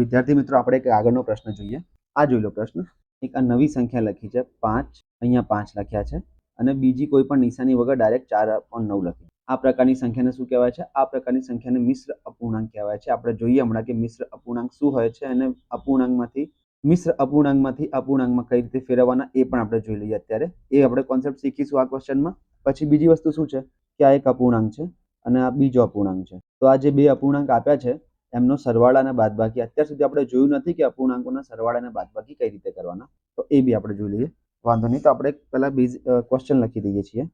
વિદ્યાર્થી મિત્રો, આપણે એક આગળનો પ્રશ્ન જોઈએ. આ જોઈ લો પ્રશ્ન. એક આ નવી સંખ્યા લખી છે. પાંચ, અહીંયા પાંચ લખ્યા છે. અને બીજી કોઈ પણ નિશાની વગર ડાયરેક્ટ ચાર પણ નવ લખી. આ પ્રકારની સંખ્યાને શું કહેવાય છે? આ પ્રકારની સંખ્યાને મિશ્ર અપૂર્ણાંક કહેવાય છે. આપણે જોઈએ હમણાં કે મિશ્ર અપૂર્ણાંક શું હોય છે અને અપૂર્ણાંકમાંથી, મિશ્ર અપૂર્ણાંકમાંથી અપૂર્ણાંકમાં કઈ રીતે ફેરવવાના એ પણ આપણે જોઈ લઈએ અત્યારે. એ આપણે કોન્સેપ્ટ શીખીશું આ ક્વેશ્ચનમાં પછી બીજી વસ્તુ શું છે? કે આ એક અપૂર્ણાંક છે અને આ બીજો અપૂર્ણાંક છે. તો આ જે બે અપૂર્ણાંક આપ્યા છે એમનો સરવાળા અને બાદબાકી. અત્યાર સુધી આપણે જોયું નથી કે અપૂર્ણાંકોના સરવાળા અને બાદબાકી કઈ રીતે કરવાના. તો એ બી આપણે જોઈ લઈએ. વાંધો નહીં, તો આપણે પહેલા બીજ ક્વેશ્ચન લખી દઈએ છીએ.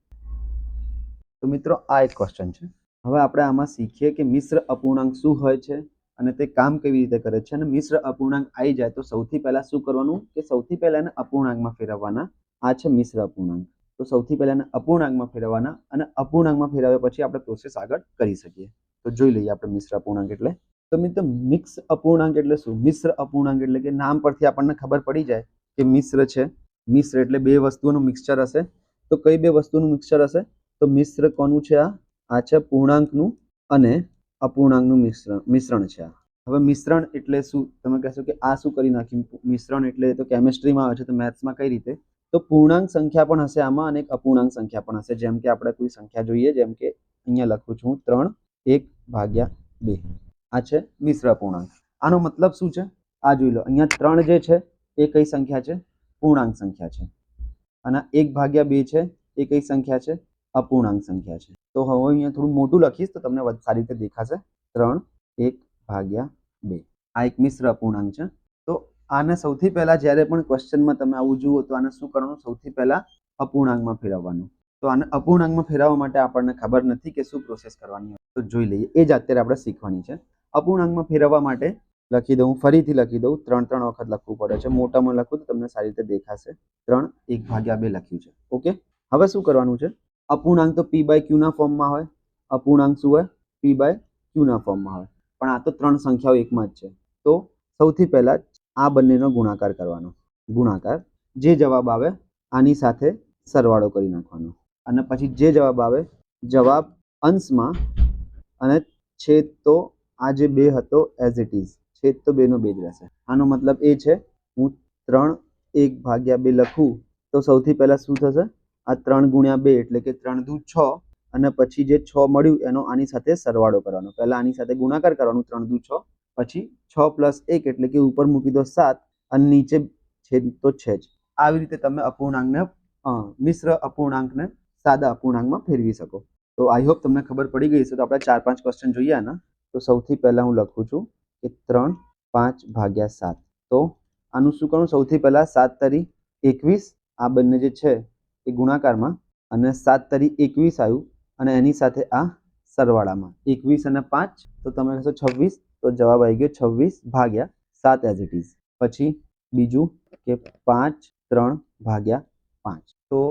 તો મિત્રો, આ એક ક્વેશ્ચન છે. હવે આપણે આમાં શીખીએ કે મિશ્ર અપૂર્ણાંક શું હોય છે અને તે કામ કેવી રીતે કરે છે. અને મિશ્ર અપૂર્ણાંક આવી જાય તો સૌથી પહેલા શું કરવાનું કે સૌથી પહેલા એને અપૂર્ણાંકમાં ફેરવવાના. આ છે મિશ્ર અપૂર્ણાંક. તો સૌથી પહેલા એને અપૂર્ણાંકમાં ફેરવવાના અને અપૂર્ણાંકમાં ફેરવ્યા પછી આપણે પ્રોસેસ આગળ કરી શકીએ. તો જોઈ લઈએ આપણે મિશ્ર અપૂર્ણાંક એટલે. તો મિત્ર, મિક્સ અપૂર્ણાંક એટલે શું? મિશ્ર અપૂર્ણાંક એટલે કે નામ પરથી આપણને ખબર પડી જાય કે મિશ્ર છે. મિશ્ર એટલે બે વસ્તુઓનું મિક્સચર હશે. તો કઈ બે વસ્તુનું મિક્સચર હશે? તો મિશ્ર કોનું છે આ? આ છે પૂર્ણાંકનું અને અપૂર્ણાંકનું મિશ્રણ મિશ્રણ છે આ. હવે મિશ્રણ એટલે શું? તમે કહેશો કે આ શું કરી નાખ્યું? મિશ્રણ એટલે તો કેમિસ્ટ્રીમાં આવે છે, તો મેથ્સમાં કઈ રીતે? તો પૂર્ણાંક સંખ્યા પણ હશે આમાં અને એક અપૂર્ણાંક સંખ્યા પણ હશે. જેમ કે આપણે કોઈ સંખ્યા જોઈએ, જેમ કે અહીંયા લખું છું ત્રણ એક ભાગ્યા બે. આ છે મિશ્ર અપૂર્ણાંક આનો મતલબ શું છે? આ જોઈ લો, અહીંયા ત્રણ જે છે, એ કઈ સંખ્યા છે? પૂર્ણાંક સંખ્યા છે. અને એક ભાગ્યા બે છે, એ કઈ સંખ્યા છે? અપૂર્ણાંક સંખ્યા છે. તો હવે અહીંયા થોડું મોટું લખીશ, તો તમને સારી રીતે દેખાશે. ત્રણ, એક ભાગ્યા બે. આ એક મિશ્ર અપૂર્ણાંક છે. તો આને સૌથી પહેલા જ્યારે પણ ક્વેશ્ચનમાં તમે આવું જુઓ, તો આને શું કરવાનું? સૌથી પહેલા અપૂર્ણાંકમાં ફેરવવાનું. તો આને અપૂર્ણાંકમાં ફેરવવા માટે આપણને ખબર નથી કે શું પ્રોસેસ કરવાની તો જોઈ લઈએ, એ જ અત્યારે આપણે શીખવાની છે. અપૂર્ણાંકમાં ફેરવવા માટે લખી દઉં, ફરીથી લખી દઉં, ત્રણ ત્રણ વખત લખવું પડે છે. મોટામાં લખું તો તમને સારી રીતે દેખાશે. ત્રણ, એક ભાગ્યા બે લખ્યું છે. ઓકે? હવે શું કરવાનું છે? અપૂર્ણાંક તો પી બાય ક્યુના ફોર્મમાં હોય. અપૂર્ણાંક શું હોય? પી બાય ક્યુના ફોર્મમાં હોય. પણ આ તો ત્રણ સંખ્યાઓ એકમાં જ છે. તો સૌથી પહેલા આ બંનેનો ગુણાકાર કરવાનો. ગુણાકાર, જે જવાબ આવે આની સાથે સરવાળો કરી નાખવાનો. અને પછી જે જવાબ આવે, જવાબ અંશમાં અને છેદ તો આ જે બે હતો એઝ ઇટ ઇઝ છેદ તો બેનો બે જ રહેશે. આનો મતલબ એ છે, હું ત્રણ એક ભાગ્યા બે લખું, તો સૌથી પહેલાં શું થશે? આ ત્રણ ગુણ્યા બે એટલે કે ત્રણ દૂ છ, અને પછી જે છ મળ્યું, એનો આની સાથે સરવાળો કરવાનો. પહેલાં આની સાથે ગુણાકાર કરવાનું, ત્રણ દૂ છ, પછી છ પ્લસ એક એટલે કે ઉપર મૂકી દો સાત, અને નીચે છેદ તો છે જ. આવી રીતે તમે અપૂર્ણાંકને મિશ્ર અપૂર્ણાંકને સાદા અપૂર્ણાંકમાં ફેરવી શકો. તો આઈ હોપ તમને ખબર પડી ગઈ છે તો આપણે ચાર પાંચ ક્વેશ્ચન જોઈએ આના. તો સૌથી પહેલા હું લખું છું કે ત્રણ પાંચ ભાગ્યા સાત. તો આનું શું કરવું સૌથી પહેલાં સાત તરી એકવીસ, આ બંને જે છે એ ગુણાકારમાં અને સાત તરી એકવીસ આવ્યું અને એની સાથે આ સરવાળામાં. એકવીસ અને પાંચ, તો તમે કહેશો છવ્વીસ, તો જવાબ આવી ગયો છવ્વીસ ભાગ્યા સાત એઝ ઇટ ઇઝ પછી બીજું કે પાંચ ત્રણ ભાગ્યા પાંચ. તો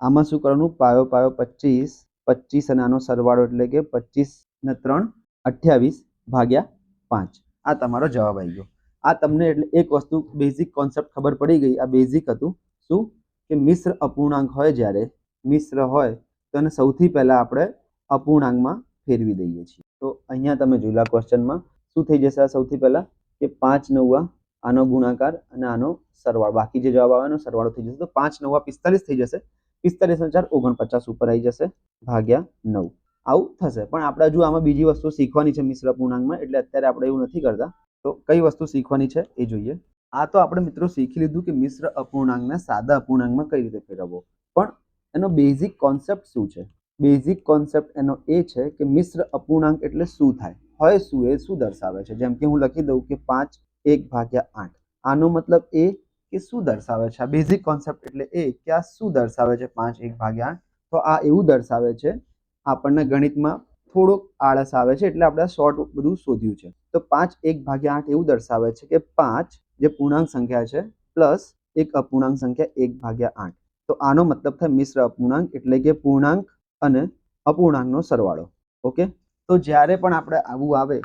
આમાં શું કરવાનું? પાયો પાયો પચીસ પચીસ અને આનો સરવાળો એટલે કે પચીસ ને ત્રણ અઠ્યાવીસ ભાગ્યા પાંચ. આ તમારો જવાબ આવી ગયો. આ તમને એટલે એક વસ્તુ બેઝિક કોન્સેપ્ટ ખબર પડી ગઈ. આ બેઝિક હતું. શું? કે મિશ્ર અપૂર્ણાંક હોય જ્યારે મિશ્ર હોય, તો એને સૌથી પહેલાં આપણે અપૂર્ણાંકમાં ફેરવી દઈએ છીએ. તો અહીંયા તમે જોયેલા ક્વેશ્ચનમાં શું થઈ જશે આ સૌથી પહેલાં? કે પાંચ નવા આનો ગુણાકાર અને આનો સરવાળો. બાકી જે જવાબ આવે એનો સરવાળો થઈ જશે. તો પાંચ નવા પિસ્તાલીસ થઈ જશે. પિસ્તાલીસ ચાર ઓગણપચાસ ઉપર આવી જશે. ભાગ્યા નવ. આવું થશે. પણ આપણે હજુ આમાં બીજી વસ્તુ શીખવાની છે મિશ્ર અપૂર્ણાંકમાં એટલે અત્યારે આપણે એવું નથી કરતા. તો કઈ વસ્તુ શીખવાની છે એ જોઈએ. આ તો આપણે મિત્રો શીખી લીધું કે મિશ્ર અપૂર્ણાંકને સાદા અપૂર્ણાંકમાં કઈ રીતે ફેરવવો. પણ એનો બેઝિક કોન્સેપ્ટ શું છે? બેઝિક કોન્સેપ્ટ એનો એ છે કે મિશ્ર અપૂર્ણાંક એટલે શું થાય? હોય શું એ શું દર્શાવે છે? જેમ કે હું લખી દઉં કે પાંચ એક ભાગ્યા આઠ. આનો મતલબ એ કે શું દર્શાવે છે? આ બેઝિક કોન્સેપ્ટ એટલે એ કે આ શું દર્શાવે છે? પાંચ એક ભાગ્યા આઠ. તો આ એવું દર્શાવે છે આપણને ગણિતમાં થોડોક આળસ આવે છે એટલે આપણે શોર્ટ બધું શોધ્યું છે. તો પાંચ એક ભાગ્યા આઠ એવું દર્શાવે છે કે પાંચ જે પૂર્ણાંક સંખ્યા છે પ્લસ એક અપૂર્ણાંક સંખ્યા એક ભાગ્યા આઠ. તો આનો મતલબ થાય મિશ્ર અપૂર્ણાંક એટલે કે પૂર્ણાંક અને અપૂર્ણાંકનો સરવાળો. ઓકે તો જ્યારે પણ આપણે આવું આવે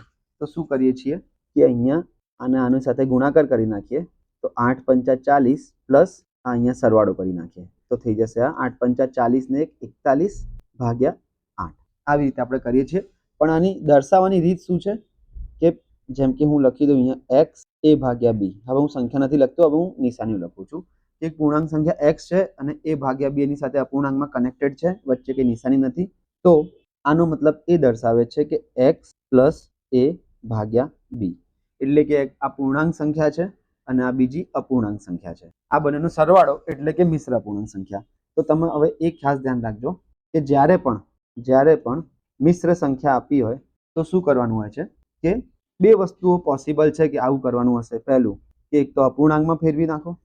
તો શું કરીએ છીએ કે અહીંયા આને આની સાથે ગુણાકાર કરી નાખીએ. તો આઠ પંચા ચાલીસ પ્લસ આ અહીંયા સરવાળો કરી નાખીએ. તો થઈ જશે આ આઠ પંચા ચાલીસ ને એક એકતાલીસ ભાગ્યા આવી રીતે આપણે કરીએ છીએ. પણ આની દર્શાવવાની રીત શું છે? કે જેમ કે હું લખી દઉં અહીંયા એક્સ એ ભાગ્યા બી હવે હું સંખ્યા નથી લખતો, હવે હું નિશાની લખું છું. એક પૂર્ણાંક સંખ્યા એક્સ છે અને એ ભાગ્યા બી એની સાથે અપૂર્ણાંકમાં કનેક્ટેડ છે, વચ્ચે કંઈ નિશાની નથી. તો આનો મતલબ એ દર્શાવે છે કે એક્સ પ્લસ એ ભાગ્યા બી એટલે કે આ પૂર્ણાંક સંખ્યા છે અને આ બીજી અપૂર્ણાંક સંખ્યા છે. આ બંનેનો સરવાળો એટલે કે મિશ્ર અપૂર્ણાંક સંખ્યા. તો તમે હવે એક ખાસ ધ્યાન રાખજો કે જ્યારે પણ જ્યારે પણ મિશ્ર સંખ્યા આપી હોય, તો શું કરવાનું હોય છે? કે બે વસ્તુઓ પોસિબલ છે કે આવું કરવાનું હશે. પહેલું, કે એક તો અપૂર્ણાંકમાં ફેરવી નાખો.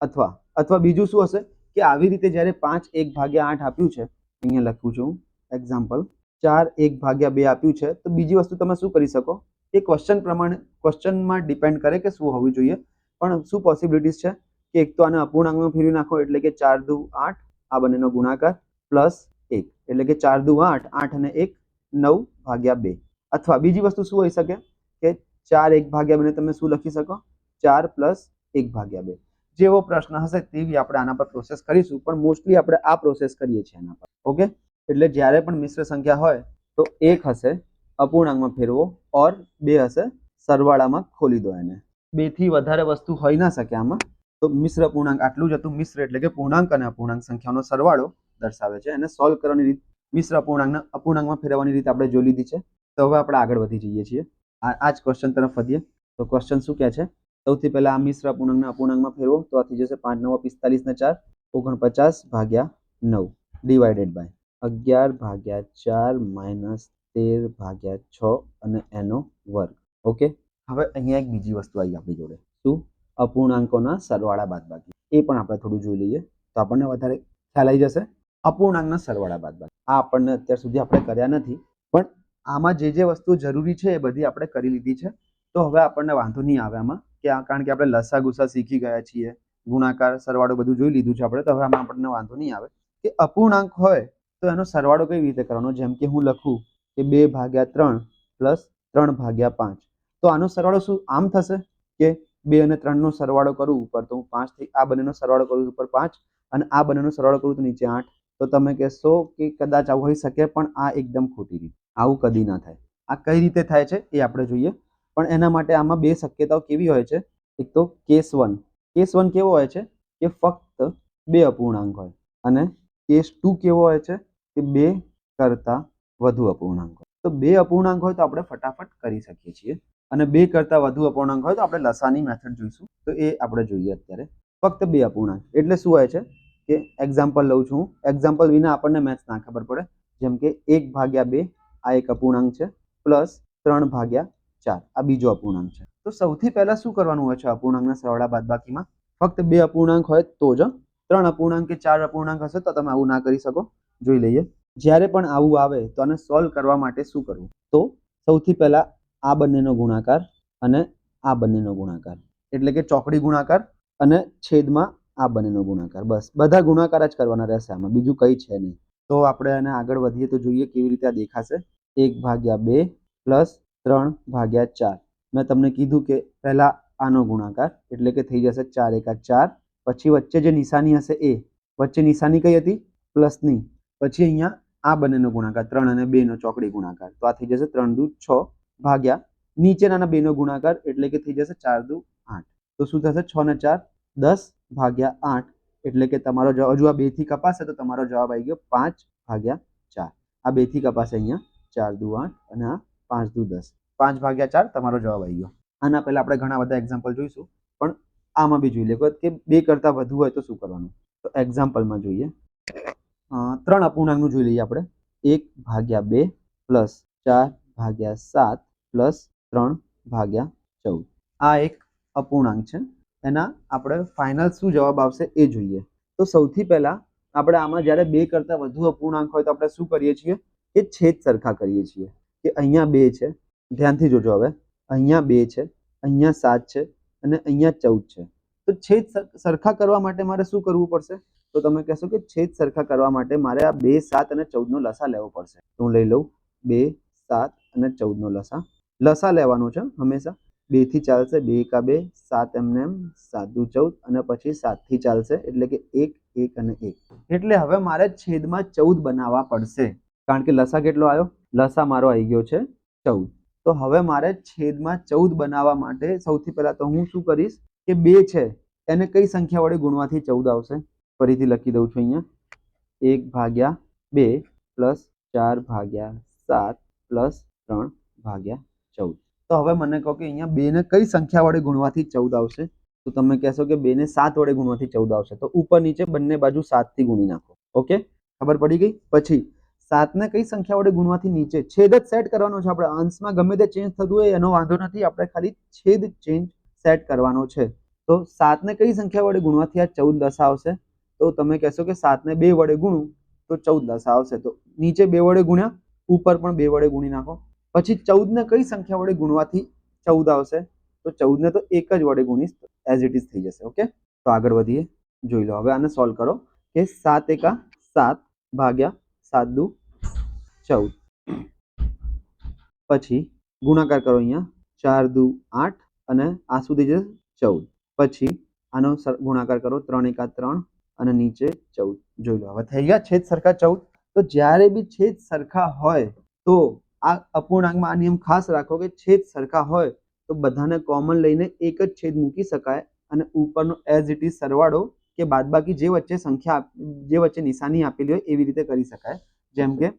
અથવા અથવા બીજું શું હશે? કે આવી રીતે જ્યારે પાંચ એક ભાગ્યા આઠ આપ્યું છે, અહીંયા લખું છું એક્ઝામ્પલ ચાર એક ભાગ્યા બે આપ્યું છે, તો બીજી વસ્તુ તમે શું કરી શકો? એ ક્વેશ્ચન પ્રમાણે ક્વેશ્ચનમાં ડિપેન્ડ કરે કે શું હોવું જોઈએ. પણ શું પોસિબિલિટીઝ છે? કે એક તો આને અપૂર્ણાંકમાં ફેરવી નાખો, એટલે કે ચાર દુ આઠ, આ બંનેનો ગુણાકાર પ્લસ એક. એટલે કે ચાર દુ આઠ આઠ અને એક નવ ભાગ્યા બે. અથવા બીજી વસ્તુ શું હોઈ શકે? કે ચાર એક ભાગ્યા બેને તમે શું લખી શકો? ચાર પ્લસ એક ભાગ્યા બે. જેવો પ્રશ્ન હશે તેવી આપણે આના પર પ્રોસેસ કરીશું, પણ મોસ્ટલી આપણે આ પ્રોસેસ કરીએ છીએ આના પર. ઓકે એટલે જ્યારે પણ મિશ્ર સંખ્યા હોય, તો એક હશે, અપૂર્ણાંકમાં ફેરવો, ઓર બે હશે, સરવાળામાં ખોલી દો એને. બેથી વધારે વસ્તુ હોઈ ના શકે આમાં. તો મિશ્ર પૂર્ણાંક આટલું જ હતું. મિશ્ર એટલે કે પૂર્ણાંક અને અપૂર્ણાંક સંખ્યાનો સરવાળો. દર્શાવે છે અને સોલ્વ કરવાની રીત મિશ્ર અપૂર્ણાંકને અપૂર્ણાંકમાં ફેરવવાની રીત આપણે જોઈ લીધી છે. તો હવે આપણે આગળ વધી જઈએ છીએ. આ જ ક્વેશ્ચન તરફ વધીએ. તો ક્વેશ્ચન શું કહે છે? સૌથી પહેલા આ મિશ્ર અપૂર્ણાંકને અપૂર્ણાંકમાં ફેરવો. તો આ થઈ જશે પાંચ, નવ, પિસ્તાલીસ ને ચાર. ઓગણપચાસ ભાગ્યા નવ. ડિવાઇડેડ બાય અગિયાર ભાગ્યા ચાર માઇનસ તેર ભાગ્યા છ અને એનો વર્ગ. ઓકે હવે અહીંયા એક બીજી વસ્તુ આવી આપણી જોડે. શું? અપૂર્ણાંકોના સરવાળા બાદબાકી. એ પણ આપણે થોડું જોઈ લઈએ. તો આપણને વધારે ખ્યાલ આવી જશે. અપૂર્ણાંકના સરવાળા બાદ આ આપણને અત્યાર સુધી આપણે કર્યા નથી, પણ આમાં જે જે વસ્તુ જરૂરી છે એ બધી આપણે કરી લીધી છે. તો હવે આપણને વાંધો નહીં આવે આમાં, કે કારણ કે આપણે લસા ગુસા શીખી ગયા છીએ, ગુણાકાર સરવાળો બધું જોઈ લીધું છે આપણે, તો હવે આમાં આપણને વાંધો નહીં આવે. કે અપૂર્ણાંક હોય, તો એનો સરવાળો કઈ રીતે કરવાનો? જેમ કે હું લખું કે બે ભાગ્યા ત્રણ પ્લસ ત્રણ ભાગ્યા પાંચ. તો આનો સરવાળો શું, આમ થશે? કે બે અને ત્રણનો સરવાળો કરું ઉપર, તો હું પાંચ થઈ આ બંનેનો સરવાળો કરું ઉપર પાંચ, અને આ બંનેનો સરવાળો કરું તો નીચે આઠ. તો તમે કહેશો કે કદાચ આવું હોઈ શકે, પણ આ એકદમ ખોટી રીત. આવું કદી ના થાય. આ કઈ રીતે થાય છે એ આપણે જોઈએ. પણ એના માટે આમાં બે શક્યતાઓ કેવી હોય છે? એક તો કેસ વન. કેસ વન કેવો હોય છે કે ફક્ત બે અપૂર્ણાંક હોય અને કેસ ટુ કેવો હોય છે કે બે કરતાં વધુ અપૂર્ણાંક હોય. તો બે અપૂર્ણાંક હોય તો આપણે ફટાફટ કરી શકીએ છીએ. અને બે કરતાં વધુ અપૂર્ણાંક હોય તો આપણે લસાની મેથડ જોઈશું. તો એ આપણે જોઈએ અત્યારે. ફક્ત બે અપૂર્ણાંક. એટલે શું હોય છે? કે એક્ઝામ્પલ લઉં છું એક્ઝામ્પલ વિના આપણને મેથ્સ ના ખબર પડે. જેમ કે એક ભાગ્યા બે, આ એક અપૂર્ણાંક છે પ્લસ ત્રણ ભાગ્યા ચાર. આ બીજો અપૂર્ણાંક છે. તો સૌથી પહેલા શું કરવાનું હોય છે? અપૂર્ણાંકના સરવાળા બાદબાકીમાં ફક્ત બે અપૂર્ણાંક હોય તો જ ત્રણ અપૂર્ણાંક કે ચાર અપૂર્ણાંક હશે તો તમે આવું ના કરી શકો. જોઈ લઈએ. જ્યારે પણ આવું આવે તો આને સોલ્વ કરવા માટે શું કરવું? તો સૌથી પહેલા આ બંનેનો ગુણાકાર અને આ બંનેનો ગુણાકાર. એટલે કે ચોકડી ગુણાકાર અને છેદમાં આ બંનેનો ગુણાકાર. બસ, બધા ગુણાકાર જ કરવાના રહેશે આમાં. બીજું કંઈ છે નહીં. તો આપણે એને આગળ વધીએ તો જોઈએ કેવી રીતે દેખાશે. એક ભાગ્યા બે પ્લસ ત્રણ ભાગ્યા ચાર. મેં તમને કીધું કે પહેલા આનો ગુણાકાર, એટલે કે થઈ જશે ચાર એકા ચાર. પછી વચ્ચે જે નિશાની હશે એ, વચ્ચે નિશાની કઈ હતી? પ્લસની. પછી અહીંયા આ બંનેનો ગુણાકાર, ત્રણ અને બેનો ચોકડી ગુણાકાર. તો આ થઈ જશે ત્રણ દુ છ ભાગ્યા નીચેના બેનો ગુણાકાર, એટલે કે થઈ જશે ચાર દુ આઠ. તો શું થશે? છ ને ચાર, દસ ભાગ્યા આઠ. એટલે કે તમારો જવાબ, હજુ આ બેથી કપાશે તો તમારો જવાબ આવી ગયો પાંચ ભાગ્યા ચાર. આ બેથી કપાશે અહીંયા ચાર દુ આઠ અને આ પાંચ દુ દસ. પાંચ ભાગ્યા ચાર તમારો જવાબ આવી ગયો. આના પહેલાં આપણે ઘણા બધા એક્ઝામ્પલ જોઈશું, પણ આમાં બી જોઈ લે. કે બે કરતાં વધુ હોય તો શું કરવાનું? તો એક્ઝામ્પલમાં જોઈએ. ત્રણ અપૂર્ણાંકનું જોઈ લઈએ આપણે. એક ભાગ્યા બે પ્લસ ચાર ભાગ્યા સાત પ્લસ ત્રણ ભાગ્યા ચૌદ. આ એક અપૂર્ણાંક છે. એના આપણે ફાઇનલ શું જવાબ આવશે એ જોઈએ. તો સૌથી પહેલાં આપણે આમાં જ્યારે બે કરતાં વધુ અપૂર્ણાંક હોય તો આપણે શું કરીએ છીએ? કે છેદ સરખા કરીએ છીએ. કે અહીંયા બે છે. ધ્યાનથી જોજો હવે. અહીંયા બે છે, અહીંયા સાત છે અને અહીંયા ચૌદ છે. તો છેદ સરખા કરવા માટે મારે શું કરવું પડશે? તો તમે કહેશો કે છેદ સરખા કરવા માટે મારે આ બે, સાત અને ચૌદનો લસા લેવો પડશે. હું લઈ લઉં. બે, સાત અને ચૌદનો લસા. લસા લેવાનો છે હંમેશા. બેથી ચાલશે, બે એકા બે, સાત એમને એમ સાત દુ ચૌદ અને પછી સાતથી ચાલશે, એટલે કે એક એક અને એક. એટલે હવે મારે છેદમાં ચૌદ બનાવવા પડશે. કારણ કે લસા કેટલો આવ્યો? લસા મારો આવી ગયો છે ચૌદ. તો હવે મારે છેદમાં ચૌદ બનાવવા માટે સૌથી પહેલાં તો હું શું કરીશ કે બે છે, એને કઈ સંખ્યા વડે ગુણવાથી ચૌદ આવશે? ફરીથી લખી દઉં છું અહીંયા. એક ભાગ્યા બે પ્લસ ચાર ભાગ્યા સાત પ્લસ ત્રણ ભાગ્યા ચૌદ. તો હવે મને કહો કે અહીંયા બેને કઈ સંખ્યા વડે ગુણવાથી ચૌદ આવશે? તો તમે કહેશો કે બેને સાત વડે ગુણવાથી ચૌદ આવશે. તો ઉપર નીચે બંને બાજુ સાતથી ગુણી નાખો. ઓકે? ખબર પડી ગઈ? પછી, સાતને કઈ સંખ્યા વડે ગુણવાથી નીચે છેદ જ સેટ કરવાનો છે આપણે. અંશમાં ગમે તે ચેન્જ થતું હોય એનો વાંધો નથી, આપણે ખાલી છેદ ચેન્જ સેટ કરવાનો છે. તો સાતને કઈ સંખ્યા વડે ગુણવાથી આ ચૌદ દશા આવશે? તો તમે કહેશો કે સાતને બે વડે ગુણું, તો ચૌદ દશા આવશે. તો નીચે બે વડે ગુણ્યા, ઉપર પણ બે વડે ગુણી નાખો. પછી ચૌદને કઈ સંખ્યા વડે ગુણવાથી ચૌદ આવશે? તો ચૌદને તો એક જ વડે ગુણીશ એઝ ઇટ ઇઝ થઈ જશે ઓકે તો આગળ વધીએ, જોઈ લો, હવે આને સોલ્વ કરો, કે સાત એકા સાત ભાગ્યા સાત દુ ચૌદ. પછી ગુણાકાર કરો અહીંયા, ચાર દુ આઠ, અને આ સુધી જશે ચૌદ. પછી આનો ગુણાકાર કરો, ત્રણ એકા ત્રણ, અને નીચે ચૌદ. જોઈ લો, હવે થઈ ગયા છેદ સરખા ચૌદ. તો જ્યારે બી છેદ સરખા હોય, તો આ અપૂર્ણાંકમાં આ નિયમ ખાસ રાખો કે છેદ સરખા હોય તો બધાને કોમન લઈને એક જ છેદ મૂકી શકાય અને ઉપરનો એઝ ઇટ ઇઝ સરવાળો કે બાદબાકી જે વચ્ચે સંખ્યા જે વચ્ચે નિશાની આપેલી હોય એવી રીતે કરી શકાય. જેમ કે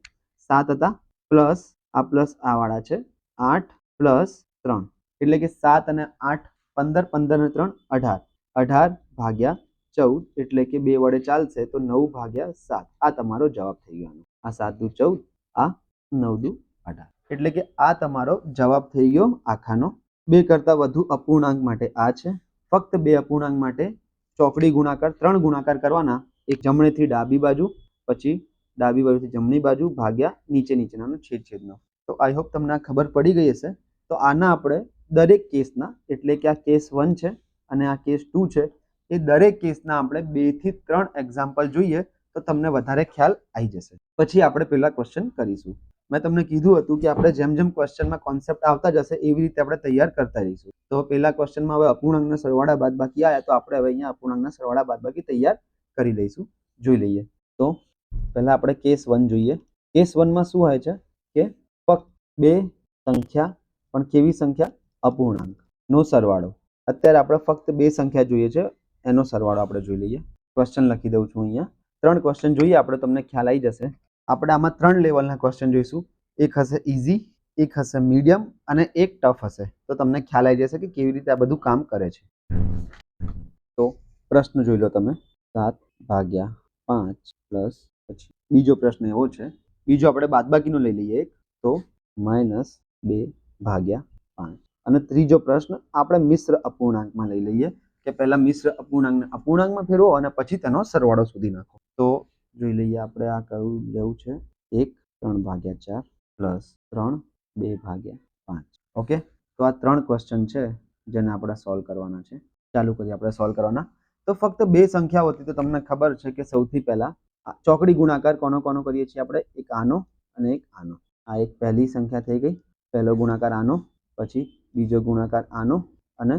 સાત હતા પ્લસ આ પ્લસ આ વાળા છે, આઠ પ્લસ ત્રણ. એટલે કે સાત અને આઠ પંદર પંદર ને ત્રણ અઢાર. અઢાર ભાગ્યા ચૌદ એટલે કે બે વડે ચાલશે તો નવ ભાગ્યા સાત. આ તમારો જવાબ થઈ ગયો આ સાત દુ ચૌદ, આ નવ દુ અઢાર એટલે કે આ તમારો જવાબ થઈ ગયો આખાનો. બે કરતાં વધુ અપૂર્ણાંક માટે આ છે. ફક્ત બે અપૂર્ણાંક માટે ચોકડી ગુણાકાર, ત્રણ ગુણાકાર કરવાના. એક જમણેથી ડાબી બાજુ, પછી ડાબી બાજુથી જમણી બાજુ ભાગ્યા નીચે નીચેનાનો છેદ છેદનો. તો આઈ હોપ તમને આ ખબર પડી ગઈ હશે. તો આના આપણે દરેક કેસના, એટલે કે આ કેસ વન છે અને આ કેસ ટુ છે, એ દરેક કેસના આપણે બેથી ત્રણ એક્ઝામ્પલ જોઈએ તો તમને વધારે ખ્યાલ આવી જશે. પછી આપણે પેલા ક્વેશ્ચન કરીશું. મેં તમને કીધું હતું કે આપણે જેમ જેમ ક્વેશ્ચનમાં કોન્સેપ્ટ આવતા જશે, એવી રીતે આપણે તૈયાર કરતા રહીશું. તો પહેલા ક્વેશ્ચનમાં હવે અપૂર્ણાંકના સરવાળા બાદ બાકી આવ્યા તો આપણે હવે અહીંયા અપૂર્ણાંકના સરવાળા બાદ બાકી તૈયાર કરી લઈશું. જોઈ લઈએ. તો પહેલા આપણે કેસ વન જોઈએ. કેસ વનમાં શું હોય છે? કે ફક્ત બે સંખ્યા, પણ કેવી સંખ્યા? અપૂર્ણાંક. નો સરવાળો. અત્યારે આપણે ફક્ત બે સંખ્યા જોઈએ છે, એનો સરવાળો આપણે જોઈ લઈએ. ક્વેશ્ચન લખી દઉં છું અહીંયા. ત્રણ ક્વેશ્ચન જોઈએ, આપણે તમને ખ્યાલ આવી જશે. આપણે આમાં ત્રણ લેવલના ક્વેશ્ચન જોઈશું. એક હશે ઇઝી એક હશે મીડિયમ અને એક ટફ હશે. તો તમને ખ્યાલ આવી જશે કે કેવી રીતે આ બધું કામ કરે છે. તો પ્રશ્ન જોઈ લો તમે. સાત ભાગ્યા પાંચ પ્લસ પછી. બીજો પ્રશ્ન એવો છે. બીજો આપણે બાદબાકીનો લઈ લઈએ એક. તો માઇનસ બે ભાગ્યા પાંચ. અને ત્રીજો પ્રશ્ન આપણે મિશ્ર અપૂર્ણાંકમાં લઈ લઈએ કે પહેલાં મિશ્ર અપૂર્ણાંકને અપૂર્ણાંકમાં ફેરવો અને પછી તેનો સરવાળો સુધી નાખો. જોઈ લઈએ આપણે આ કયું લેવું છે. એક, ત્રણ ભાગ્યા ચાર પ્લસ ત્રણ, બે ભાગ્યા પાંચ. ઓકે? તો આ ત્રણ ક્વેશ્ચન છે જેને આપણે સોલ્વ કરવાના છે. ચાલુ કરીએ આપણે સોલ્વ કરવાના. તો ફક્ત બે સંખ્યાઓ હતી તો તમને ખબર છે કે સૌથી પહેલા ચોકડી ગુણાકાર કોનો કોનો કરીએ છીએ આપણે? એક આનો અને એક આનો. આ એક પહેલી સંખ્યા થઈ ગઈ. પહેલો ગુણાકાર આનો, પછી બીજો ગુણાકાર આનો અને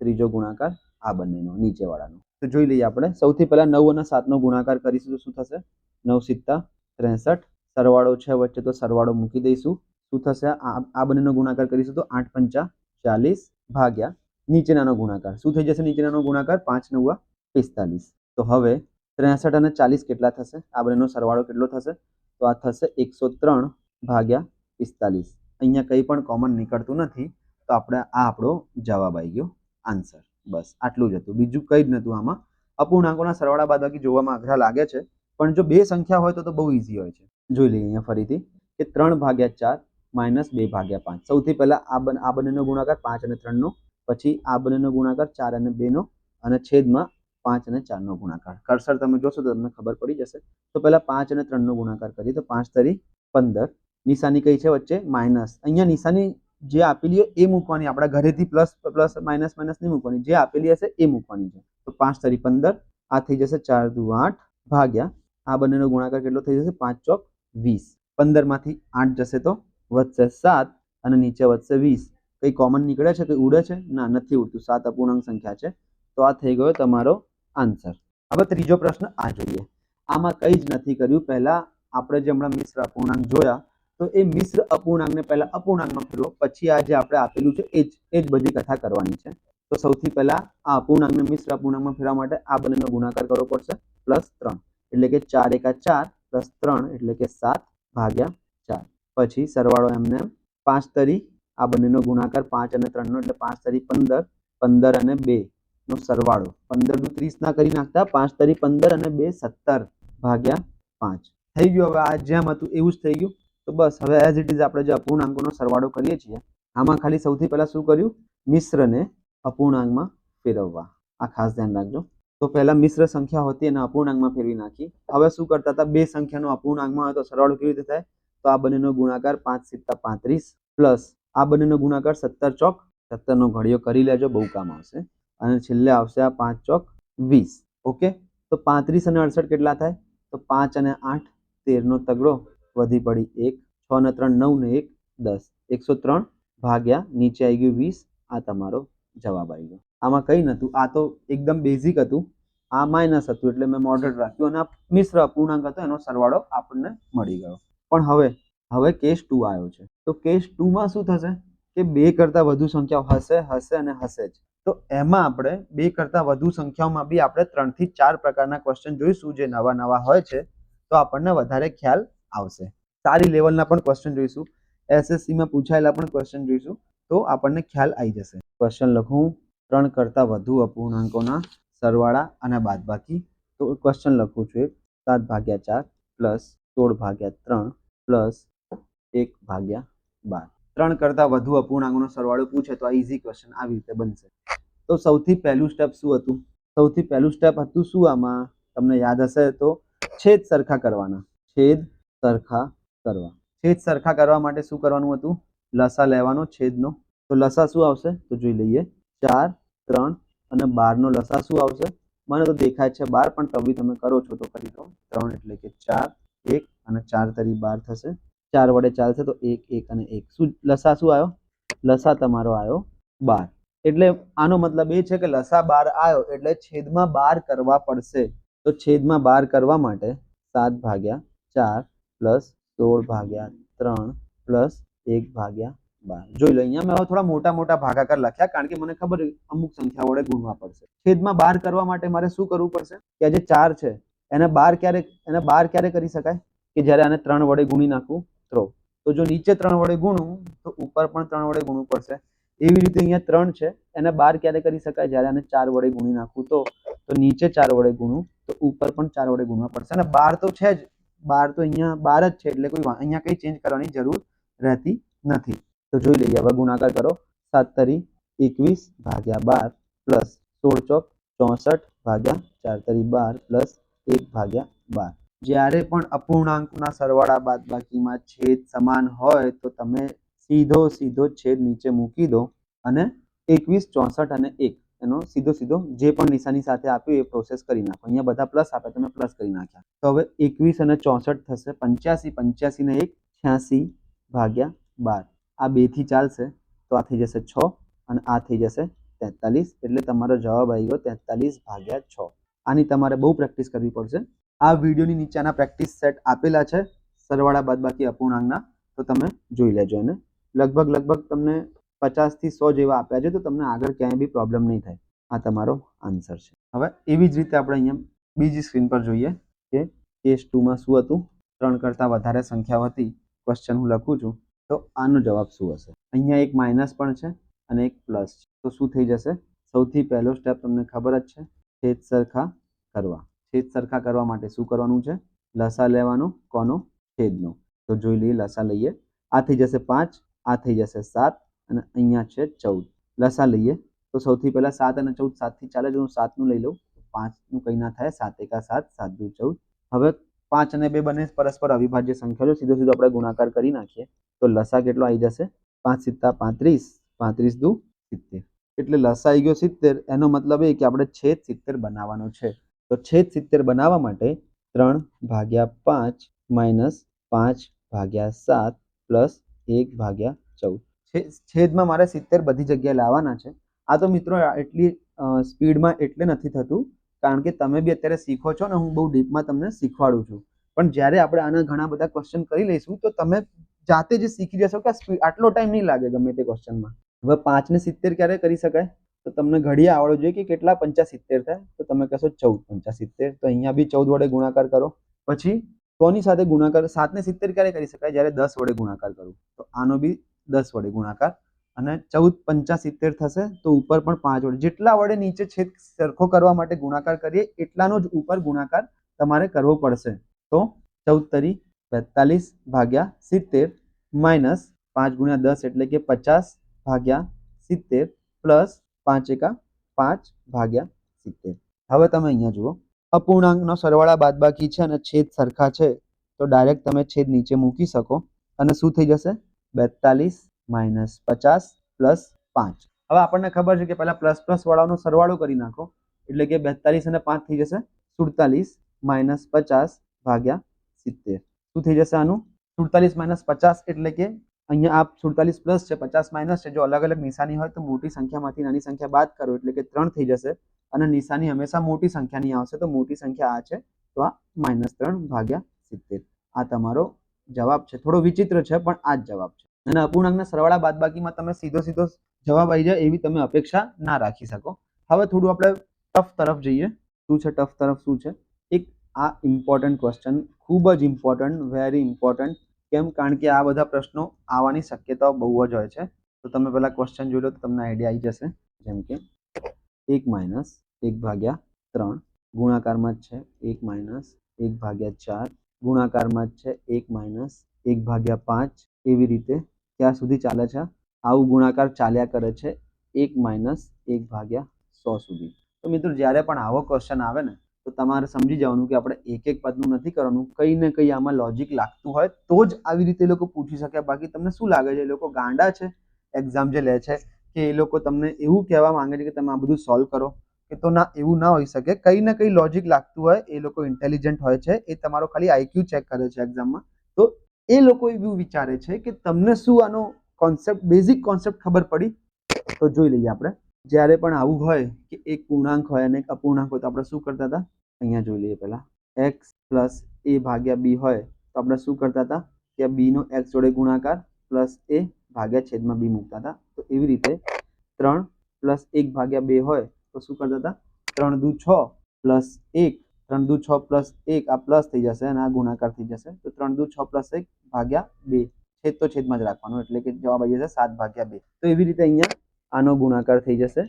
ત્રીજો ગુણાકાર આ બંનેનો, નીચેવાળાનો. તો જોઈ લઈએ આપણે. સૌથી પહેલા નવ અને સાતનો ગુણાકાર કરીશું તો શું થશે? નવ સિત્તા ત્રેસઠ. સરવાળો છે વચ્ચે તો સરવાળો મૂકી દઈશું. શું થશે? આ બંનેનો ગુણાકાર કરીશું તો આઠ પંચા ચાલીસ ભાગ્યા નીચેનાનો ગુણાકાર. શું થઈ જશે નીચેનાનો ગુણાકાર? પાંચ નવા પિસ્તાલીસ. તો હવે ત્રેસઠ અને ચાલીસ કેટલા થશે? આ બંનેનો સરવાળો કેટલો થશે? તો આ થશે એકસો ત્રણ ભાગ્યા પિસ્તાલીસ. અહીંયા કંઈ પણ કોમન નીકળતું નથી. તો આપણે આ આપણો જવાબ આવી ગયો આન્સર બસ, આટલું જ હતું. બીજું કંઈ જ નહોતું આમાં. અપૂર્ણાંકોના સરવાળા બાદબાકી જોવામાં અઘરા લાગે છે, પણ જો બે સંખ્યા હોય તો તો બહુ ઇઝી હોય છે. જોઈ લઈએ અહીંયા ફરીથી કે ત્રણ ભાગ્યા ચાર માઇનસ બે ભાગ્યા પાંચ. સૌથી પહેલાં આ બન, આ બંનેનો ગુણાકાર પાંચ અને ત્રણનો, પછી આ બંનેનો ગુણાકાર ચાર અને બેનો, અને છેદમાં પાંચ અને ચારનો ગુણાકાર. કરસર તમે જોશો તો તમને ખબર પડી જશે. તો પહેલાં પાંચ અને ત્રણનો ગુણાકાર કરીએ તો પાંચ તરી પંદર. નિશાની કઈ છે વચ્ચે? માઇનસ. અહીંયા નિશાની જે આપેલી એ મૂકવાની, આપણા ઘરેથી પ્લસ પ્લસ માઇનસ માઇનસ નહીં મૂકવાની. જે આપેલી હશે એ મૂકવાની છે. તો પાંચ તરી પંદર, આ થઈ જશે ચાર દુ આઠ ભાગ્યા, આ બંનેનો ગુણાકાર કેટલો થઈ જશે? પાંચ ચોક વીસ. પંદરમાંથી આઠ જશે તો વધશે સાત અને નીચે વધશે વીસ. કંઈ કોમન નીકળે છે? કંઈ ઉડે છે? ના, નથી ઉડતું. સાત અપૂર્ણાંક સંખ્યા છે. તો આ થઈ ગયો તમારો આન્સર હવે ત્રીજો પ્રશ્ન આ જોઈએ. આમાં કંઈ જ નથી કર્યું. પહેલાં આપણે જે હમણાં મિશ્ર અપૂર્ણાંક જોયા તો એ મિશ્ર અપૂર્ણાંકને પહેલા અપૂર્ણાંકમાં ફેરવો. પછી આ જે આપણે આપેલું છે, એ જ એ જ બધી કથા કરવાની છે. તો સૌથી પહેલા આ અપૂર્ણાંકને મિશ્ર અપૂર્ણાંકમાં ફેરવા માટે આ બંનેનો ગુણાકાર કરવો પડશે પ્લસ ત્રણ. એટલે કે ચાર એકા ચાર પ્લસ ત્રણ એટલે કે સાત ભાગ્યા ચાર. પછી સરવાળો એમને પાંચ તરી આ બંનેનો ગુણાકાર પાંચ અને ત્રણનો એટલે પાંચ તરી પંદર પંદર અને બે નો સરવાળો. પંદરનું ત્રીસ ના કરી નાખતા પાંચ તરી પંદર અને બે સત્તર ભાગ્યા પાંચ. થઈ ગયું હવે આ જેમ હતું એવું જ થઈ ગયું. તો બસ, હવે એઝ ઇટ ઇઝ આપણે જે અપૂર્ણાંકોનો સરવાળો કરીએ છીએ, આમાં ખાલી સૌથી પહેલાં શું કર્યું? મિશ્રને અપૂર્ણાંકમાં ફેરવવા. આ ખાસ ધ્યાન રાખજો. તો પહેલા મિશ્ર સંખ્યા હતી એને અપૂર્ણાંકમાં ફેરવી નાખી. હવે શું કરતા હતા? બે સંખ્યાનો અપૂર્ણાંકમાં હોય તો સરવાળો કેવી રીતે થાય? તો આ બંનેનો ગુણાકાર પાંચ સિત્તા પાંત્રીસ પ્લસ આ બંનેનો ગુણાકાર સત્તર ચોક. સત્તરનો ઘડિયો કરી લેજો, બહુ કામ આવશે. અને છેલ્લે આવશે આ પાંચ ચોક વીસ. ઓકે? તો પાંત્રીસ અને અડસઠ કેટલા થાય? તો પાંચ અને આઠ તેરનો તગડો વધી પડી એક, છ ને ત્રણ, નવ ને એક, દસ. એકસો ત્રણ ભાગ્યા નીચે આવી ગયું વીસ. આ તમારો જવાબ આવી ગયો. આમાં કંઈ નહોતું. આ તો એકદમ બેઝિક હતું. આ માઇનસ હતું એટલે મેં મોડરેટ રાખ્યું અને આ મિશ્ર અપૂર્ણાંક હતો. એનો સરવાળો આપણને મળી ગયો. પણ હવે હવે કેસ ટુ આવ્યો છે. તો કેસ ટુમાં શું થશે? કે બે કરતાં વધુ સંખ્યાઓ હશે હશે અને હશે જ. તો એમાં આપણે બે કરતાં વધુ સંખ્યાઓમાં બી આપણે ત્રણથી ચાર પ્રકારના ક્વેશ્ચન જોઈશું. જે નવા નવા હોય છે, તો આપણને વધારે ખ્યાલ આવશે. સારી લેવલના પણ ક્વેશ્ચન જોઈશું. એસએસસીમાં પૂછાયેલા પણ ક્વેશ્ચન જોઈશું. તો આપણને ખ્યાલ આવી જશે. ક્વેશ્ચન લખું. ત્રણ કરતાં વધુ અપૂર્ણાંકોના સરવાળા અને બાદબાકી. તો ક્વેશ્ચન લખું છું સાત ભાગ્યા ચાર પ્લસ સોળ ભાગ્યા ત્રણ પ્લસ એક ભાગ્યા બાર. ત્રણ કરતાં વધુ અપૂર્ણાંકોનો સરવાળો પૂછે તો આ ઇઝી ક્વેશ્ચન આવી રીતે બનશે. તો સૌથી પહેલું સ્ટેપ શું હતું? સૌથી પહેલું સ્ટેપ હતું શું આમાં? તમને યાદ હશે તો છેદ સરખા કરવાના. છેદ સરખા કરવા. છેદ સરખા કરવા માટે શું કરવાનું હતું? લસા લેવાનો છેદનો. તો લસા શું આવશે? તો જોઈ લઈએ. ચાર, ત્રણ અને બારનો લસા શું આવશે? મને તો દેખાય છે બાર, પણ તબી તમે કરો છો તો કરી દો. ત્રણ એટલે કે ચાર, એક અને ચાર તરી બાર થશે. ચાર વડે ચાલશે તો એક એક અને એક. શું, લસા શું આવ્યો? લસા તમારો આવ્યો બાર. એટલે આનો મતલબ એ છે કે લસા બાર આવ્યો એટલે છેદમાં બાર કરવા પડશે. તો છેદમાં બાર કરવા માટે સાત ભાગ્યા ચાર પ્લસ સોળ ભાગ્યા ત્રણ પ્લસ એક ભાગ્યા બાર. જોઈ લો, અહીંયા મેં થોડા મોટા મોટા ભાગાકાર લખ્યા કારણ કે મને ખબર અમુક સંખ્યા વડે ગુણવા પડશે. છેદમાં બાર કરવા માટે મારે શું કરવું પડશે? કે જે ચાર છે, એને બાર ક્યારે, એને બાર ક્યારે કરી શકાય? કે જ્યારે આને ત્રણ વડે ગુણી નાખું? થ્રો તો જો નીચે ત્રણ વડે ગુણું, તો ઉપર પણ ત્રણ વડે ગુણવું પડશે. એવી રીતે અહીંયા ત્રણ છે, એને બાર ક્યારે કરી શકાય? જ્યારે આને ચાર વડે ગુણી નાખું તો. તો નીચે ચાર વડે ગુણું, તો ઉપર પણ ચાર વડે ગુણવા પડશે. અને બાર તો છે જ. બાર તો અહીંયા બાર જ છે, એટલે કોઈ અહીંયા કંઈ ચેન્જ કરવાની જરૂર રહેતી નથી. તો જોઈ લઈએ, હવે ગુણાકાર કરો. સાત તરી એકવીસ ભાગ્યા બાર પ્લસ સોળ ચોક ચોસઠ ભાગ્યા ચાર તરી બાર પ્લસ એક ભાગ્યા બાર. જ્યારે પણ અપૂર્ણાંકના સરવાળા બાદબાકીમાં છેદ સમાન હોય, તો તમે સીધો સીધો છેદ નીચે મૂકી દો અને એકવીસ ચોસઠ અને એક એનો સીધો સીધો જે પણ નિશાની સાથે આપ્યો એ પ્રોસેસ કરી નાખો. અહીંયા બધા પ્લસ આપે, તમે પ્લસ કરી નાખ્યા. તો હવે એકવીસ અને ચોસઠ થશે પંચ્યાસી પંચ્યાસી ને એક, છ્યાસી ભાગ્યા બાર. આ બેથી ચાલશે, તો આ થઈ જશે છ અને આ થઈ જશે તેતાલીસ. એટલે તમારો જવાબ આવી ગયો તેતાલીસ ભાગ્યા છ. આની તમારે બહુ પ્રેક્ટિસ કરવી પડશે. આ વિડીયોની નીચેના પ્રેક્ટિસ સેટ આપેલા છે. સરવાળા બાદબાકી અપૂર્ણાંકના, તો તમે જોઈ લેજો એને. લગભગ લગભગ તમને પચાસથી સો જેવા આપ્યા છે, તો તમને આગળ ક્યાંય બી પ્રોબ્લેમ નહીં થાય. આ તમારો આન્સર છે. હવે એવી જ રીતે આપણે અહીંયા બીજી સ્ક્રીન પર જોઈએ કે કેસ ટુમાં શું હતું? ત્રણ કરતાં વધારે સંખ્યાઓ હતી. ક્વેશ્ચન હું લખું છું. તો આનો જવાબ શું હશે? અહીંયા એક માઇનસ પણ છે અને એક પ્લસ છે. તો શું થઈ જશે? સૌથી પહેલો સ્ટેપ તમને ખબર જ છે. છેદ સરખા કરવા. છેદ સરખા કરવા માટે શું કરવાનું છે? લસા લેવાનો, કોનો? છેદનો. તો જોઈ લઈએ, લસા લઈએ. આ થઈ જશે પાંચ, આ થઈ જશે સાત અને અહીંયા છે ચૌદ. લસા લઈએ. તો સૌથી પહેલા સાત અને ચૌદ સાતથી ચાલે જો હું સાતનું લઈ લઉં. પાંચનું કંઈ ના થાય. સાત એકા સાત સાત દુ ચૌદ. હવે પાંચ અને બે બંને પરસ્પર અવિભાજ્ય સંખ્યા છે સીધો સીધો આપણે ગુણાકાર કરી નાખીએ. તો લસા કેટલો આવી જશે? પાંચ સિત્તા પાંત્રીસ. પાંત્રીસ દુ સિત્તેર. એટલે લસા આવી ગયો સિત્તેર. એનો મતલબ એ કે આપણે છેદ સિત્તેર બનાવવાનો છે. તો છેદ સિત્તેર બનાવવા માટે ત્રણ ભાગ્યા પાંચ માઇનસ પાંચ ભાગ્યા સાત પ્લસ એક ભાગ્યા ચૌદ. છેદમાં મારે સિત્તેર બધી જગ્યાએ લાવવાના છે. આ તો મિત્રો એટલી સ્પીડમાં એટલે નથી થતું, કારણ કે તમે બી અત્યારે શીખો છો ને, હું બહુ ડીપમાં તમને શીખવાડું છું. પણ જ્યારે આપણે આના ઘણા બધા ક્વેશ્ચન કરી લઈશું, તો તમે જાતે જ શીખી જશો કે આટલો ટાઈમ નહીં લાગે ગમે તે ક્વેશ્ચનમાં હવે પાંચ ને સિત્તેર ક્યારે કરી શકાય? તો તમને ઘડિયા આવડવું જોઈએ કે કેટલા પંચા સિત્તેર થાય? તો તમે કહેશો ચૌદ પંચા સિત્તેર. તો અહીંયા બી ચૌદ વડે ગુણાકાર કરો. પછી કોની સાથે ગુણાકાર, સાત ને સિત્તેર ક્યારે કરી શકાય? જ્યારે દસ વડે ગુણાકાર કરું. તો આનો બી દસ વડે ગુણાકાર અને ચૌદ પંચા સિત્તેર થશે તો ઉપર પણ પાંચ વડે. જેટલા વડે નીચે છેદ સરખો કરવા માટે ગુણાકાર કરીએ, એટલાનો જ ઉપર ગુણાકાર તમારે કરવો પડશે. તો ચૌદ તરી બેતાલીસ ભાગ્યા સિત્તેર માઇનસ પાંચ ગુણ્યા દસ એટલે કે પચાસ ભાગ્યા સિત્તેર પ્લસ પાંચ એકા પાંચ ભાગ્યા સિત્તેર. હવે તમે અહીંયા જુઓ. અપૂર્ણાંકનો સરવાળા બાદબાકી છે અને છેદ સરખા છે. તો ડાયરેક્ટ તમે છેદ નીચે મૂકી શકો. અને શું થઈ જશે? બેતાલીસ માઇનસ પચાસ પ્લસ પાંચ. હવે આપણને ખબર છે કે પહેલા પ્લસ પ્લસ વાળાનો સરવાળો કરી નાખો. એટલે કે બેતાલીસ અને પાંચ થઈ જશે. સુડતાલીસ માઇનસ પચાસ ભાગ્યા સિત્તેર. શું થઈ જશે આનું? સુડતાલીસ માઇનસ પચાસ એટલે કે અહીંયા આ સુડતાલીસ પ્લસ છે, પચાસ માઇનસ છે, જો અલગ અલગ નિશાની હોય તો મોટી સંખ્યામાંથી નાની સંખ્યા બાદ કરો, એટલે કે ત્રણ થઈ જશે. અને નિશાની હંમેશા મોટી સંખ્યાની આવશે, તો મોટી સંખ્યા આ છે, તો આ માઇનસ ત્રણ ભાગ્યા સિત્તેર. આ તમારો જવાબ છે. થોડો વિચિત્ર છે, પણ આ જ જવાબ છે. અને અપૂર્ણાંકના સરવાળા બાદબાકીમાં તમે સીધો સીધો જવાબ આવી જાય એવી તમે અપેક્ષા ના રાખી શકો. હવે થોડું આપણે ટફ તરફ જઈએ. શું છે ટફ તરફ શું છે? એક આ ઇમ્પોર્ટન્ટ ક્વેશ્ચન ખૂબ જ ઇમ્પોર્ટન્ટ વેરી ઇમ્પોર્ટન્ટ કેમ? કારણ કે આ બધા પ્રશ્નો આવવાની શક્યતાઓ બહુ જ હોય છે. તો તમે પહેલાં ક્વેશ્ચન જોઈ લો તો તમને આઈડિયા આવી જશે. જેમ કે એક માઇનસ એક ભાગ્યા ત્રણ ગુણાકારમાં જ છે. એક માઇનસ એક ભાગ્યા ચાર ગુણાકારમાં જ છે. એક માઇનસ એક ભાગ્યા પાંચ. એવી રીતે ત્યાં સુધી ચાલે છે. આવું ગુણાકાર ચાલ્યા કરે છે. એક માઇનસ એક ભાગ્યા સો સુધી. તો મિત્રો, જ્યારે પણ આવો ક્વેશ્ચન આવે ને, તો તમારે સમજી જવાનું કે આપણે એક એક પદનું નથી કરવાનું. કંઈ ને કંઈ આમાં લોજિક લાગતું હોય તો જ આવી રીતે લોકો પૂછી શકે. બાકી તમને શું લાગે છે? એ લોકો ગાંડા છે? એક્ઝામ જે લે છે કે એ લોકો તમને એવું કહેવા માંગે છે કે તમે આ બધું સોલ્વ કરો? કે તો ના, એવું ના હોઈ શકે. કંઈ ને કંઈ લોજિક લાગતું હોય, એ લોકો ઇન્ટેલિજન્ટ હોય છે, એ તમારો ખાલી આઈક્યુ ચેક કરે છે એક્ઝામમાં તો એ લોકો એવું વિચારે છે કે તમને શું આનો કોન્સેપ્ટ બેઝિક કોન્સેપ્ટ ખબર પડી? તો જોઈ લઈએ આપણે. જ્યારે પણ આવું હોય કે એક પૂર્ણાંક હોય અને એક અપૂર્ણાંક હોય, તો આપણે શું કરતા હતા? અહીંયા જોઈ લઈએ પહેલાં. એક્સ પ્લસ એ ભાગ્યા બી હોય, તો આપણે શું કરતા હતા? કે બીનો એક્સ જોડે ગુણાકાર પ્લસ એ ભાગ્યા છેદમાં બી મૂકતા હતા. તો એવી રીતે ત્રણ પ્લસ એક ભાગ્યા બે હોય તો શું કરતા હતા? ત્રણ દુ છ પ્લસ એક, ત્રણ દુ છ પ્લસ એક આ પ્લસ થઈ જશે અને આ ગુણાકાર થઈ જશે. તો ત્રણ દુ છ પ્લસ એક ભાગ્યા બે. છેદ તો છેદમાં જ રાખવાનો, એટલે કે જવાબ આવી જશે સાત ભાગ્યા બે. તો એવી રીતે અહીંયા આનો ગુણાકાર થઈ જશે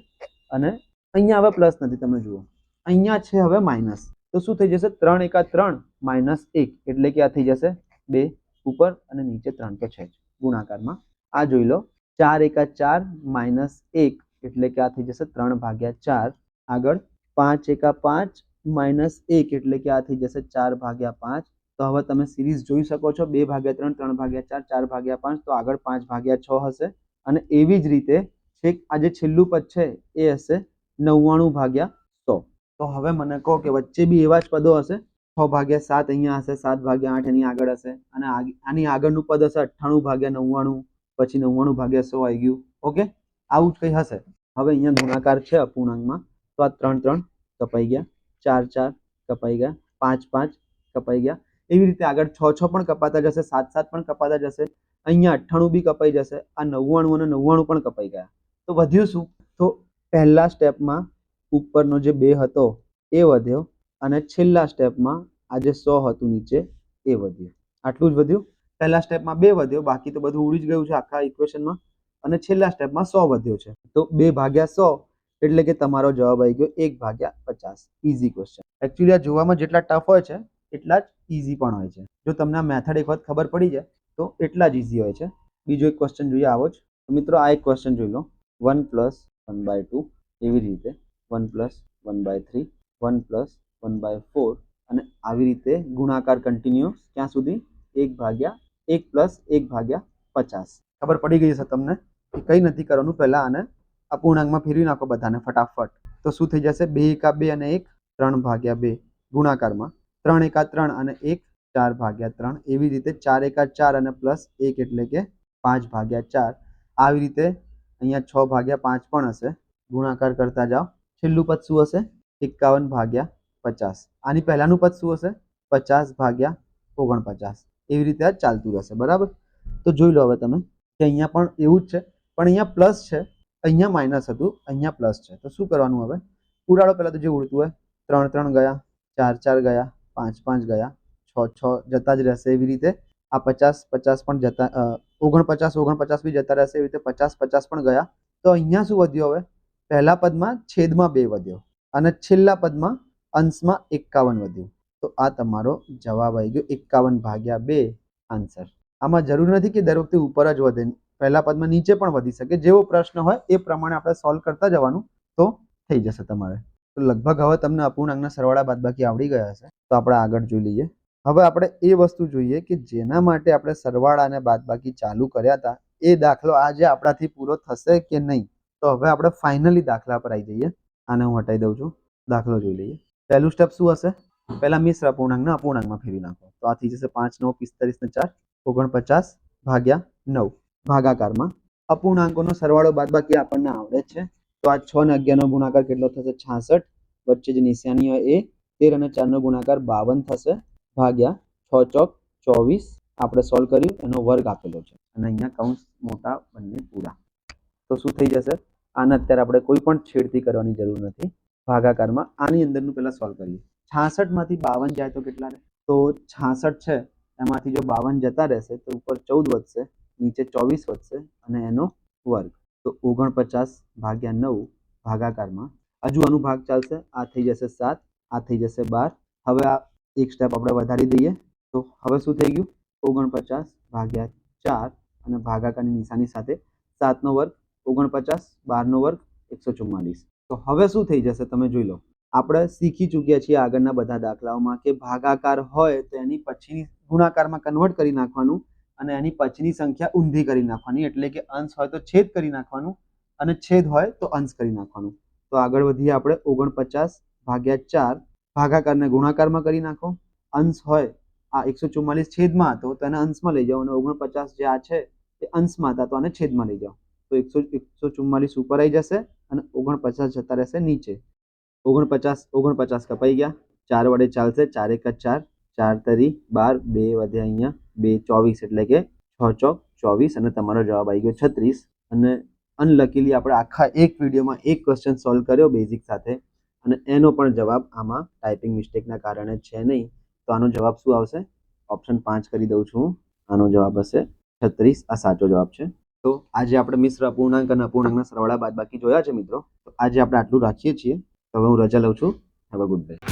અને અહીંયા હવે પ્લસ નથી, તમે જુઓ. અહીંયા છે હવે માઇનસ. તો શું થઈ જશે? ત્રણ એકા ત્રણ માઇનસ એક, એટલે કે આ થઈ જશે બે ઉપર અને નીચે ત્રણ કે છે ગુણાકારમાં. આ જોઈ લો. ચાર એકા ચાર માઇનસ એક એટલે કે આ થઈ જશે ત્રણ ભાગ્યા ચાર. આગળ પાંચ એકા પાંચ માઇનસ એક એટલે કે આ થઈ જશે ચાર ભાગ્યા પાંચ. તો હવે તમે સિરીઝ જોઈ શકો છો. બે ભાગ્યા ત્રણ ત્રણ ભાગ્યા ચાર ચાર ભાગ્યા પાંચ. તો આગળ પાંચ ભાગ્યા છ હશે. અને એવી જ રીતે છેક આ જે છેલ્લું પદ છે એ હશે નવ્વાણું ભાગ્યા સો. તો હવે મને કહો કે વચ્ચે બી એવા જ પદો હશે? છ ભાગ્યા સાત અહીંયા હશે, સાત ભાગ્યા આઠ એની આગળ હશે. અને આની આગળનું પદ હશે અઠ્ઠાણું ભાગ્યા નવ્વાણું, પછી નવ્વાણું ભાગ્યા સો આવી ગયું. ઓકે? આવું જ કંઈ હશે. હવે અહીંયા ગુણાકાર છે અપૂર્ણાંકમાં. તો આ ત્રણ ત્રણ કપાઈ ગયા. ચાર ચાર કપાઈ ગયા. પાંચ પાંચ કપાઈ ગયા. એવી રીતે આગળ છ છ પણ કપાતા જશે. સાત સાત પણ કપાતા જશે. અહીંયા અઠ્ઠાણું બી કપાઈ જશે. આ નવ્વાણું અને નવ્વાણું પણ કપાઈ ગયા. તો વધ્યું શું? તો પહેલા સ્ટેપમાં ઉપરનો જે બે હતો એ વધ્યો અને છેલ્લા સ્ટેપમાં આ જે સો હતું નીચે એ વધ્યું. આટલું જ વધ્યું. પહેલા સ્ટેપમાં બે વધ્યો. બાકી તો બધું ઉડી જ ગયું છે આખા ઇક્વેશનમાં અને છેલ્લા સ્ટેપમાં સો વધ્યો છે. તો બે ભાગ્યા સો એટલે કે તમારો જવાબ આવી ગયો એક ભાગ્યા પચાસ. ઇઝી ક્વેશ્ચન એકચ્યુઅલી આ જોવામાં જેટલા ટફ હોય છે, એટલા જ ઇઝી પણ હોય છે. જો તમને આ મેથડ એક વખત ખબર પડી જાય, તો એટલા જ ઇઝી હોય છે. બીજો એક ક્વેશ્ચન જોઈએ આવો જ. મિત્રો આ એક ક્વેશ્ચન જોઈ લો. One plus one by two એવી રીતે. One plus one by three one plus one by four અને આવી રીતે ગુણાકાર કન્ટિન્યુ ક્યાં સુધી? એક ભાગ્યા એક પ્લસ એક ભાગ્યા પચાસ. ખબર પડી ગઈ છે તમને? કે કંઈ નથી કરવાનું પહેલાં આને અપૂર્ણાંકમાં ફેરવી નાખો બધાને ફટાફટ. તો શું થઈ જશે? બે એકા બે અને એક ત્રણ ભાગ્યા બે ગુણાકારમાં ત્રણ એકા ત્રણ અને એક ચાર ભાગ્યા ત્રણ. એવી રીતે ચાર એકા ચાર અને પ્લસ એક એટલે કે પાંચ ભાગ્યા ચાર. આવી રીતે અહીંયા છ ભાગ્યા પાંચ પણ હશે. ગુણાકાર કરતા જાઓ. છેલ્લું પદ શું હશે? એકાવન ભાગ્યા પચાસ. આની પહેલાંનું પદ શું હશે? પચાસ ભાગ્યા ઓગણપચાસ. એવી રીતે ચાલતું રહેશે, બરાબર? તો જોઈ લો હવે તમે કે અહીંયા પણ એવું જ છે. પણ અહીંયા પ્લસ છે. અહીંયા માઇનસ હતું, અહીંયા પ્લસ છે. તો શું કરવાનું હવે? ઉડાડો પહેલાં તો જે ઉડતું હોય. ત્રણ ત્રણ ગયા, ચાર ચાર ગયા, પાંચ પાંચ ગયા, છ છ જતા જ રહેશે એવી રીતે. આ પચાસ પચાસ પણ જતા ઓગણપચાસ ઓગણપચાસ બી જતા રહેશે એવી રીતે પચાસ પચાસ પણ ગયા. તો અહીંયા શું વધ્યો હવે? પહેલા પદમાં છેદમાં બે વધ્યો અને છેલ્લા પદમાં અંશમાં એકાવન વધ્યું. તો આ તમારો જવાબ આવી ગયો એકાવન ભાગ્યા બે આન્સર. આમાં જરૂર નથી કે દર વખતે ઉપર જ વધે. પહેલા પદમાં નીચે પણ વધી શકે. જેવો પ્રશ્ન હોય એ પ્રમાણે આપણે સોલ્વ કરતા જવાનું તો થઈ જશે તમારે. તો લગભગ હવે તમને અપૂર્ણાંકના સરવાળા બાદબાકી આવડી ગયા હશે. તો આપણે આગળ જોઈ લઈએ. હવે આપણે એ વસ્તુ જોઈએ કે જેના માટે આપણે સરવાળા અને બાદબાકી ચાલુ કર્યા હતા, એ દાખલો આજે આપણાથી પૂરો થશે કે નહીં? તો હવે આપણે ફાઇનલી દાખલા પર આવી જઈએ. આને હું હટાવી દઉં છું. દાખલો જોઈ લઈએ. પહેલું સ્ટેપ શું હશે? પહેલા મિશ્ર અપૂર્ણાંકને અપૂર્ણાંકમાં ફેરવી નાખો. તો આ થઈ જશે પાંચ, નવ પિસ્તાલીસ ને ચાર. ઓગણપચાસ ભાગ્યા નવ. ભાગાકારમાં. અપૂર્ણાંકોનો સરવાળો બાદબાકી આપણને આવડે છે. તો આ છ ને અગિયારનો ગુણાકાર કેટલો થશે? છાસઠ. વચ્ચે જે નિશાની હોય એ તેર અને ચારનો ગુણાકાર બાવન થશે. ભાગ્યા છ ચોક ચોવીસ. આપણે સોલ્વ કર્યું. એનો વર્ગ આપેલો છે. અને અહીંયા કૌંસ મોટા બંને પૂરા. તો શું થઈ જશે? આને અત્યારે આપણે કોઈ પણ છેડતી કરવાની જરૂર નથી. ભાગાકારમાં આની અંદરનું પહેલાં સોલ્વ કરીએ. છાસઠમાંથી બાવન જાય તો કેટલા રહે? તો છાસઠ છે. એમાંથી જો બાવન જતા રહેશે તો ઉપર ચૌદ વધશે. નીચે ચોવીસ વધશે અને એનો વર્ગ. તો ઓગણપચાસ ભાગ્યા નવ ભાગાકારમાં હજુ આનું ભાગ ચાલશે. આ થઈ જશે સાત, આ થઈ જશે બાર. હવે આ એક સ્ટેપ આપણે વધારી દઈએ. તો હવે શું થઈ ગયું? ઓગણપચાસ ભાગ્યા ચાર અને ભાગાકારની નિશાની સાથે સાતનો વર્ગ, ઓગણપચાસ બારનો વર્ગ, એકસો ચુમ્માલીસ તો હવે શું થઈ જશે તમે જોઈ લો. આપણે શીખી ચૂક્યા છીએ આગળના બધા દાખલાઓમાં કે ભાગાકાર હોય તો એની પછીની ગુણાકારમાં કન્વર્ટ કરી નાખવાનું અને એની પછીની સંખ્યા ઊંધી કરી નાખવાની, એટલે કે અંશ હોય તો છેદ કરી નાખવાનું અને છેદ હોય તો અંશ કરી નાખવાનું. તો આગળ વધીએ આપણે ઓગણપચાસ ભાગ્યા ચાર ભાગાકારને ગુણાકારમાં કરી નાખો. અંશ હોય આ એકસો ચુમ્માલીસ છેદમાં હતો, તો એને અંશમાં લઈ જાઓ અને ઓગણપચાસ જે આ છે એ અંશમાં હતા, તો આને છેદમાં લઈ જાઓ. તો એકસો એકસો ચુમ્માલીસ ઉપર આવી જશે અને ઓગણપચાસ જતા રહેશે નીચે. ઓગણપચાસ ઓગણપચાસ કપાઈ ગયા. ચાર વડે ચાલશે, ચાર એક ચાર ચાર તરી બાર, બે વધે અહીંયા. બે ચોવીસ એટલે કે છ ચોક ચોવીસ અને તમારો જવાબ આવી ગયો છત્રીસ. અને અનલકીલી આપણે આખા એક વિડીયોમાં એક ક્વેશ્ચન સોલ્વ કર્યો બેઝિક સાથે. અને એનો પણ જવાબ આમાં ટાઈપિંગ મિસ્ટેકના કારણે છે નહીં. તો આનો જવાબ શું આવશે? ઓપ્શન પાંચ કરી દઉં છું. આનો જવાબ હશે છત્રીસ. આ સાચો જવાબ છે. તો આજે આપણે મિશ્ર અપૂર્ણાંક અને અપૂર્ણાંકના સરવાળા બાદ બાકી જોયા છે મિત્રો. તો આજે આપણે આટલું રાખીએ છીએ. તો હવે હું રજા લઉં છું. Have a good day